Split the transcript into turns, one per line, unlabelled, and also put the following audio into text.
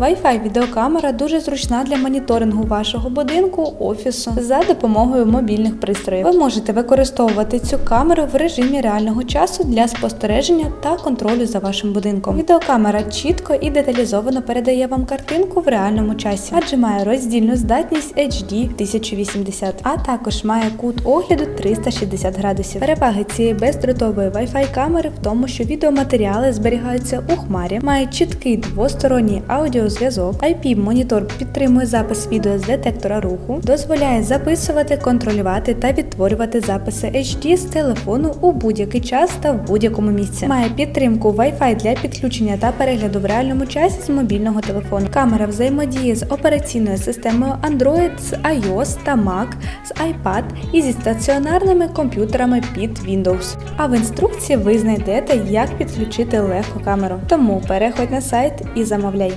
Wi-Fi відеокамера дуже зручна для моніторингу вашого будинку, офісу за допомогою мобільних пристроїв. Ви можете використовувати цю камеру в режимі реального часу для спостереження та контролю за вашим будинком. Відеокамера чітко і деталізовано передає вам картинку в реальному часі, адже має роздільну здатність HD 1080, а також має кут огляду 360 градусів. Переваги цієї бездротової Wi-Fi камери в тому, що відеоматеріали зберігаються у хмарі, має чіткий двосторонній аудіозв'язок, IP-монітор підтримує запис відео з детектора руху, дозволяє записувати, контролювати та відтворювати записи HD з телефону у будь-який час та в будь-якому місці. Має підтримку Wi-Fi для підключення та перегляду в реальному часі з мобільного телефону. Камера взаємодіє з операційною системою Android, з iOS та Mac, з iPad і зі стаціонарними комп'ютерами під Windows. А в інструкції ви знайдете, як підключити легко камеру. Тому переходь на сайт і замовляй.